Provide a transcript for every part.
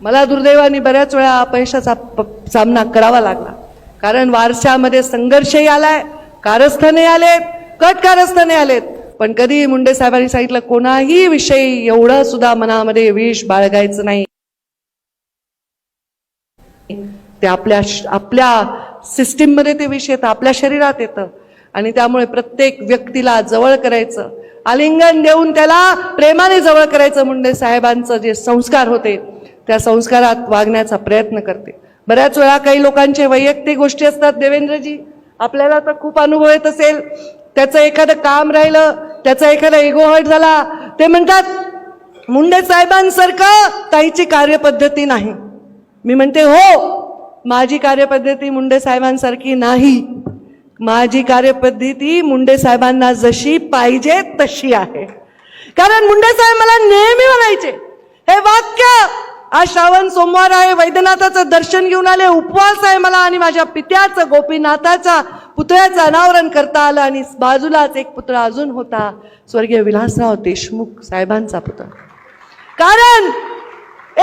मला दुर्दैवाने बऱ्याच वेळा अपयशाचा प- सामना करावा लागला. कारण वारशामध्ये संघर्षही आलाय कारस्थाने आले कट कारस्थाने आलेत. पण कधी मुंडे साहेबांनी सांगितलं कोणाही विषयी एवढं सुद्धा मनामध्ये विष बाळगायचं नाही. ते आपल्या आपल्या सिस्टीममध्ये ते विष येतं आपल्या शरीरात येतं. आणि त्यामुळे प्रत्येक व्यक्तीला जवळ करायचं आलिंगन देऊन त्याला प्रेमाने जवळ करायचं मुंडे साहेबांचं जे संस्कार होते त्या संस्कारात वागण्याचा प्रयत्न करते. बऱ्याच वेळा काही लोकांचे वैयक्तिक गोष्टी असतात देवेंद्रजी. आपल्याला तर खूप अनुभव येत असेल. त्याचं एखादं काम राहिलं त्याचा एखादा इगोहट झाला ते म्हणतात मुंडे साहेबांसारखं ताईची कार्यपद्धती नाही. मी म्हणते हो माझी कार्यपद्धती मुंडे साहेबांसारखी नाही. माझी कार्यपद्धती मुंडे साहेबांना जशी पाहिजे तशी आहे. कारण मुंडे साहेब मला नेहमी म्हणायचे हे वाक्य आज श्रावण सोमवार आहे. वैद्यनाथाचं दर्शन घेऊन आले. उपवास आहे मला आणि माझ्या पित्याचं गोपीनाथाचा पुतळ्याचं अनावरण करता आलं आणि बाजूलाच एक पुतळा अजून होता. स्वर्गीय विलासराव देशमुख साहेबांचा पुतळा. कारण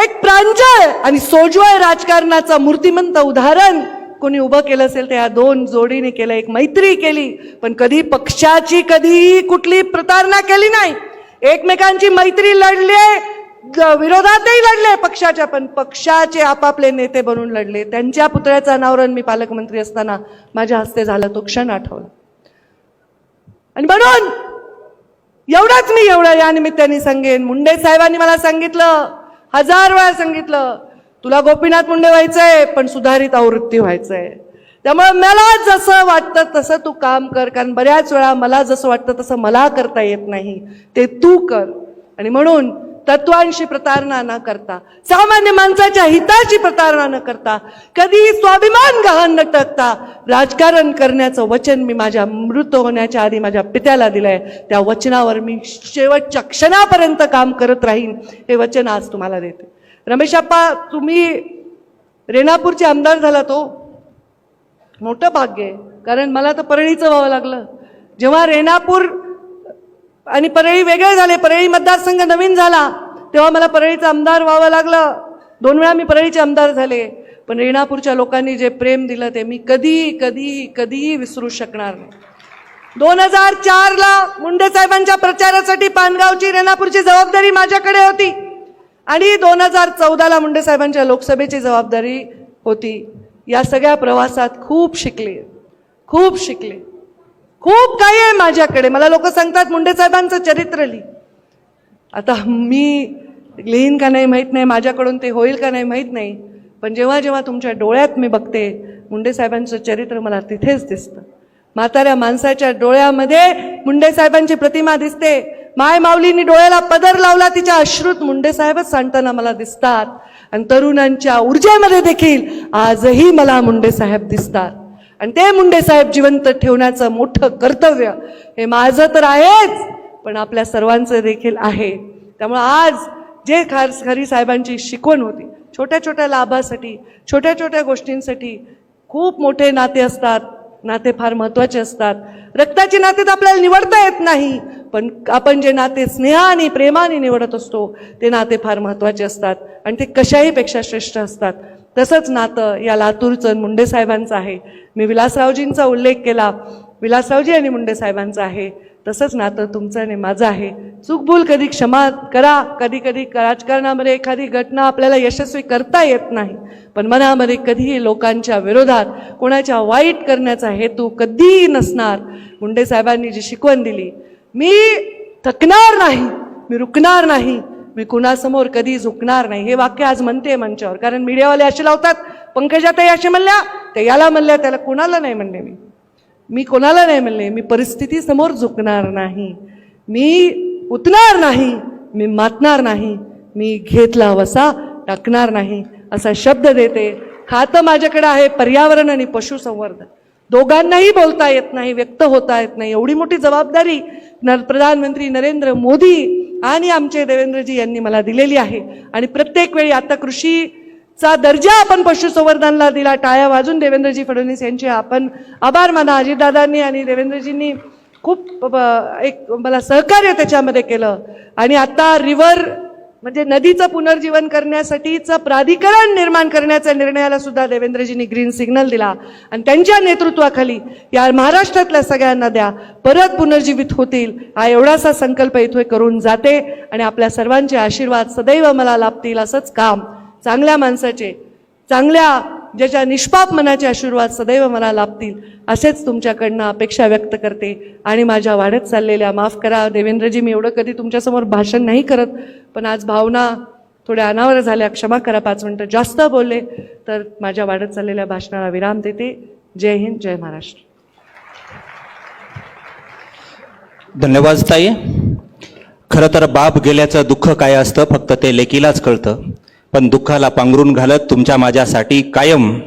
एक प्रांजळ आणि सोज्वळ राजकारणाचं मूर्तिमंत उदाहरण कोणी उभं केलं असेल तर या दोन जोडीने केलं एक मैत्री केली. पण कधी पक्षाची कधीही कुठली प्रतारणा केली नाही. एकमेकांची मैत्री लढली आहे. विरोधात विरोधातही लढले पक्षाच्या पण पक्षाचे आपापले नेते बनून लढले. त्यांच्या पुतळ्याचं अनावरण मी पालकमंत्री असताना माझ्या हस्ते झालं तो क्षण आठवला. आणि म्हणून एवढाच मी एवढं या निमित्ताने सांगेन. मुंडे साहेबांनी मला सांगितलं हजार वेळा सांगितलं तुला गोपीनाथ मुंडे व्हायचंय पण सुधारित आवृत्ती व्हायचंय. त्यामुळे मला जसं वाटतं तसं तू काम कर कारण बऱ्याच वेळा मला जसं वाटतं तसं मला करता येत नाही. ते तू कर. आणि म्हणून तत्वांशी प्रतारणा न करता सामान्य माणसाच्या हिताची प्रतारणा न करता कधीही स्वाभिमान गहाण न टाकता राजकारण करण्याचं वचन मी माझ्या मृत होण्याच्या आधी माझ्या पित्याला दिलंय. त्या वचनावर मी शेवटच्या क्षणापर्यंत काम करत राहीन हे वचन आज तुम्हाला देते. रमेशाप्पा तुम्ही रेणापूरचे आमदार झाला तो. मोठं भाग्य आहे. कारण मला तर परळीचं व्हावं लागलं. जेव्हा रेणापूर आणि परळी वेगळे झाले. परळी मतदारसंघ नवीन झाला. तेव्हा मला परळीचा आमदार व्हावं लागलं. दोन वेळा मी परळीचे आमदार झाले. पण रेणापूरच्या लोकांनी जे प्रेम दिलं ते मी कधी कधी कधीही विसरू शकणार नाही. दोन हजार चारला मुंडे साहेबांच्या प्रचारासाठी पानगावची रेणापूरची जबाबदारी माझ्याकडे होती. आणि दोन हजार चौदाला मुंडे साहेबांच्या लोकसभेची जबाबदारी होती. या सगळ्या प्रवासात खूप शिकले. खूप शिकले. खूप काही आहे माझ्याकडे. मला लोक सांगतात मुंडे साहेबांचं चरित्र लिही. आता मी लिहीन का नाही माहीत नाही माझ्याकडून ते होईल का नाही माहीत नाही. पण जेव्हा जेव्हा तुमच्या डोळ्यात मी बघते मुंडे साहेबांचं चरित्र मला तिथेच दिसतं. म्हाताऱ्या माणसाच्या डोळ्यामध्ये मुंडे साहेबांची प्रतिमा दिसते. माय माऊलींनी डोळ्याला पदर लावला तिच्या अश्रुत मुंडे साहेबच सांगताना मला दिसतात. आणि तरुणांच्या ऊर्जेमध्ये देखील आजही मला मुंडे साहेब दिसतात. आणि ते मुंडे साहेब जिवंत ठेवण्याचं मोठं कर्तव्य हे माझं तर आहेच पण आपल्या सर्वांचं देखील आहे. त्यामुळं आज जे खार खरी साहेबांची शिकवण होती छोट्या छोट्या लाभासाठी छोट्या छोट्या गोष्टींसाठी खूप मोठे नाते असतात नाते फार महत्त्वाचे असतात. रक्ताची नाते तर आपल्याला निवडता येत नाही पण आपण जे नाते स्नेहाने प्रेमाने निवडत असतो ते नाते फार महत्त्वाचे असतात आणि ते कशाहीपेक्षा श्रेष्ठ असतात. तसंच नातं या लातूरचं मुंडे साहेबांचं आहे. मी विलासरावजींचा उल्लेख केला. विलासरावजी आणि मुंडे साहेबांचं आहे. तसंच नातं तुमचं आणि माझं आहे. चूकभूल कधी क्षमा करा कधी कधी राजकारणामध्ये एखादी घटना आपल्याला यशस्वी करता येत नाही. पण मनामध्ये कधीही लोकांच्या विरोधात कोणाच्या वाईट करण्याचा हेतू कधीही नसणार. मुंडे साहेबांनी जी शिकवण दिली मी थकणार नाही मी रुकणार नाही मी कुणासमोर कधी झुकणार नाही. हे वाक्य आज म्हणते मंचावर. कारण मीडियावाले असे लावतात पंकजाताई असे म्हणल्या ते याला म्हणल्या त्याला कुणाला नाही म्हणले मी? मी कोणाला नाही म्हणले? मी परिस्थितीसमोर झुकणार नाही. मी उतणार नाही मी मातणार नाही मी घेतला वसा टाकणार नाही असा शब्द देते. खातं माझ्याकडे आहे पर्यावरण आणि पशुसंवर्धन. दोघांनाही बोलता येत नाही व्यक्त होता येत नाही. एवढी मोठी जबाबदारी न प्रधानमंत्री नरेंद्र मोदी आणि आमचे देवेंद्रजी यांनी मला दिलेली आहे. आणि प्रत्येक वेळी आता कृषीचा दर्जा आपण पशुसंवर्धनला दिला टाळ्या वाजून देवेंद्रजी फडणवीस यांचे आपण आभार माना. अजितदादांनी आणि देवेंद्रजींनी खूप एक मला सहकार्य त्याच्यामध्ये केलं. आणि आता रिव्हर म्हणजे नदीचं पुनर्जीवन करण्यासाठीचं प्राधिकरण निर्माण करण्याच्या निर्णयाला सुद्धा देवेंद्रजींनी ग्रीन सिग्नल दिला. आणि त्यांच्या नेतृत्वाखाली या महाराष्ट्रातल्या सगळ्या नद्या परत पुनर्जीवित होतील. हा एवढासा संकल्प इथे करून जाते आणि आपल्या सर्वांचे आशीर्वाद सदैव मला लाभतील असंच काम चांगल्या माणसाचे चांगल्या ज्याच्या निष्पाप मनाचे आशीर्वाद सदैव मला लाभतील असेच तुमच्याकडनं अपेक्षा व्यक्त करते. आणि माझ्या वाढत चाललेल्या माफ करा देवेंद्रजी मी एवढं कधी तुमच्यासमोर भाषण नाही करत पण आज भावना थोड्या अनावर झाल्या. क्षमा करा पाच मिनटं. जास्त बोलले तर माझ्या वाढत चाललेल्या भाषणाला विराम देते. जय हिंद जय महाराष्ट्र. धन्यवाद ताई. खरं तर बाप गेल्याचं दुःख काय असतं फक्त ते लेकीलाच कळतं. पण दुःखाला पांघरून घालत तुमच्या माझ्यासाठी कायम.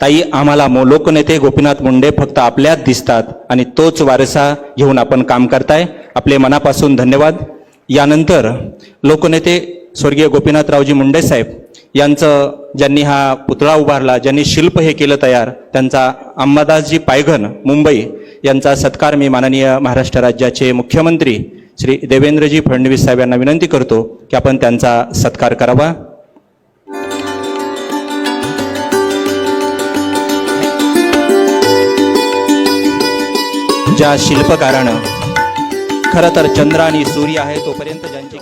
ताई आम्हाला मो लोकनेते गोपीनाथ मुंडे फक्त आपल्यात दिसतात आणि तोच वारसा घेऊन आपण काम करताय. आपले मनापासून धन्यवाद. यानंतर लोकनेते स्वर्गीय गोपीनाथरावजी मुंडे साहेब यांचं ज्यांनी हा पुतळा उभारला ज्यांनी शिल्प हे केलं तयार त्यांचा अंबादासजी पायघन मुंबई यांचा सत्कार मी माननीय महाराष्ट्र राज्याचे मुख्यमंत्री श्री देवेंद्रजी फडणवीस साहेब यांना विनंती करतो की आपण त्यांचा सत्कार करावा. ज्या शिल्पकारानं खरं तर चंद्र आणि सूर्य आहे तोपर्यंत ज्यांची